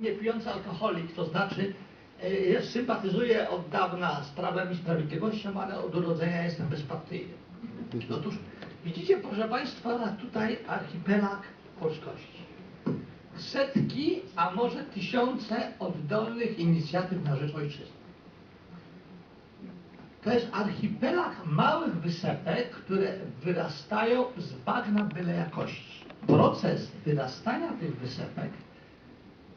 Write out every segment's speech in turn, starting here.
nie pijący alkoholik, to znaczy e, ja sympatyzuję od dawna z Prawem i Sprawiedliwością, ale od urodzenia jestem bezpartyjny. Otóż widzicie, proszę Państwa, tutaj archipelag polskości. Setki, a może tysiące oddolnych inicjatyw na rzecz ojczyzny. To jest archipelag małych wysepek, które wyrastają z bagna byle jakości. Proces wyrastania tych wysepek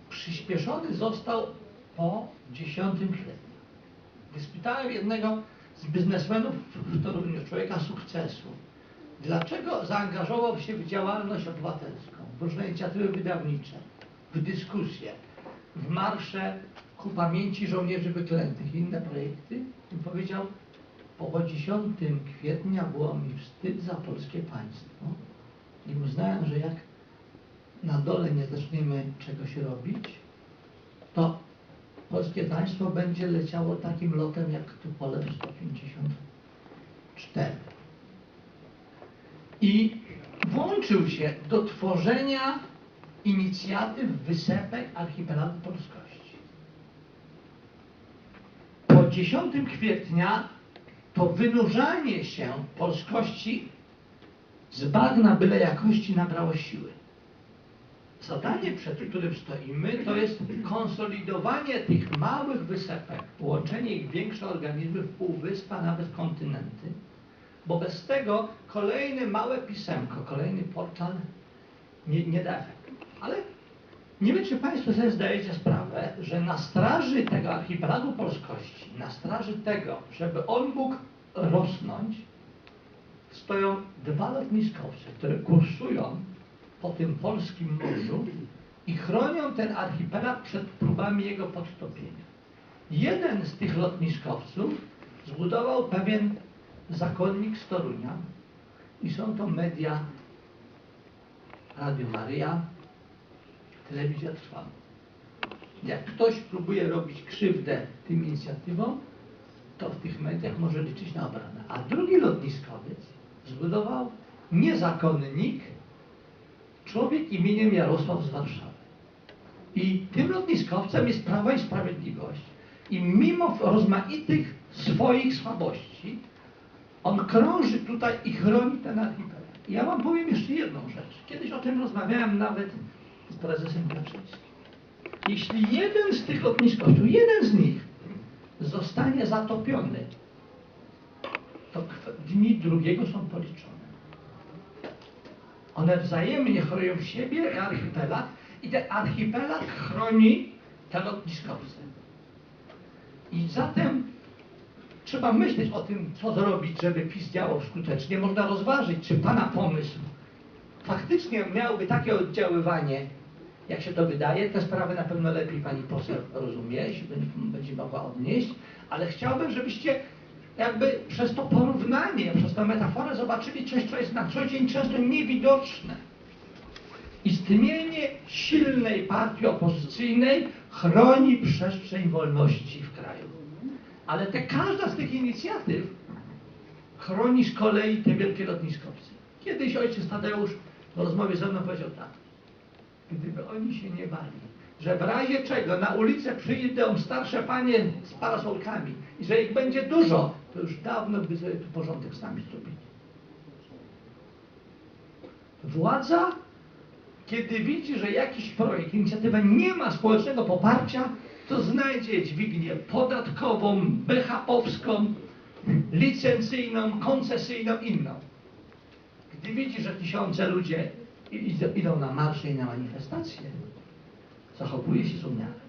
przyspieszony został po 10 kwietnia. Wyspytałem jednego z biznesmenów w Toruniu, człowieka sukcesu, dlaczego zaangażował się w działalność obywatelską, w różne inicjatywy wydawnicze, w dyskusje, w marsze ku pamięci żołnierzy wyklętych i inne projekty. I powiedział, po 10 kwietnia było mi wstyd za polskie państwo i uznałem, że jak dole nie zaczniemy czegoś robić, to polskie państwo będzie leciało takim lotem jak Tupolew 154. I włączył się do tworzenia inicjatyw wysepek archipelagu polskości. Po 10 kwietnia to wynurzanie się polskości z bagna byle jakości nabrało siły. Zadanie, przed którym stoimy, to jest konsolidowanie tych małych wysepek, połączenie ich w większe organizmy, w półwyspa, nawet kontynenty, bo bez tego kolejne małe pisemko, kolejny portal nie, nie da. Ale nie wiem, czy Państwo sobie zdajecie sprawę, że na straży tego archipelagu polskości, na straży tego, żeby on mógł rosnąć, stoją dwa lotniskowce, które kursują po tym polskim morzu i chronią ten archipelag przed próbami jego podtopienia. Jeden z tych lotniskowców zbudował pewien zakonnik z Torunia i są to media Radio Maryja, Telewizja Trwała. Jak ktoś próbuje robić krzywdę tym inicjatywom, to w tych mediach może liczyć na obronę. A drugi lotniskowiec zbudował niezakonnik, człowiek imieniem Jarosław z Warszawy. I tym lotniskowcem jest Prawo i Sprawiedliwość. I mimo rozmaitych swoich słabości, on krąży tutaj i chroni ten archipelag. I ja wam powiem jeszcze jedną rzecz. Kiedyś o tym rozmawiałem nawet z prezesem Kaczyńskim. Jeśli jeden z tych lotniskowców, jeden z nich zostanie zatopiony, to dni drugiego są policzone. One wzajemnie chronią siebie i archipelag i ten archipelag chroni te lotniskowce. I zatem trzeba myśleć o tym, co zrobić, żeby PiS działał skutecznie. Można rozważyć, czy Pana pomysł faktycznie miałby takie oddziaływanie, jak się to wydaje. Te sprawy na pewno lepiej Pani poseł rozumie, jeśli będzie, mogła odnieść, ale chciałbym, żebyście jakby przez to porównanie, przez tę metaforę zobaczyli coś, co jest na co dzień często niewidoczne. Istnienie silnej partii opozycyjnej chroni przestrzeń wolności w kraju. Ale te, każda z tych inicjatyw chroni z kolei te wielkie lotniskowce. Kiedyś ojciec Tadeusz w rozmowie ze mną powiedział tak. Gdyby oni się nie bali, że w razie czego na ulicę przyjdą starsze panie z parasolkami i że ich będzie dużo, to już dawno by sobie tu porządek nami zrobili. Władza, kiedy widzi, że jakiś projekt, inicjatywa nie ma społecznego poparcia, to znajdzie dźwignię podatkową, BHP-owską, licencyjną, koncesyjną, inną. Gdy widzi, że tysiące ludzie i- idą- idą na marsze i na manifestacje, zachowuje się z umiarem.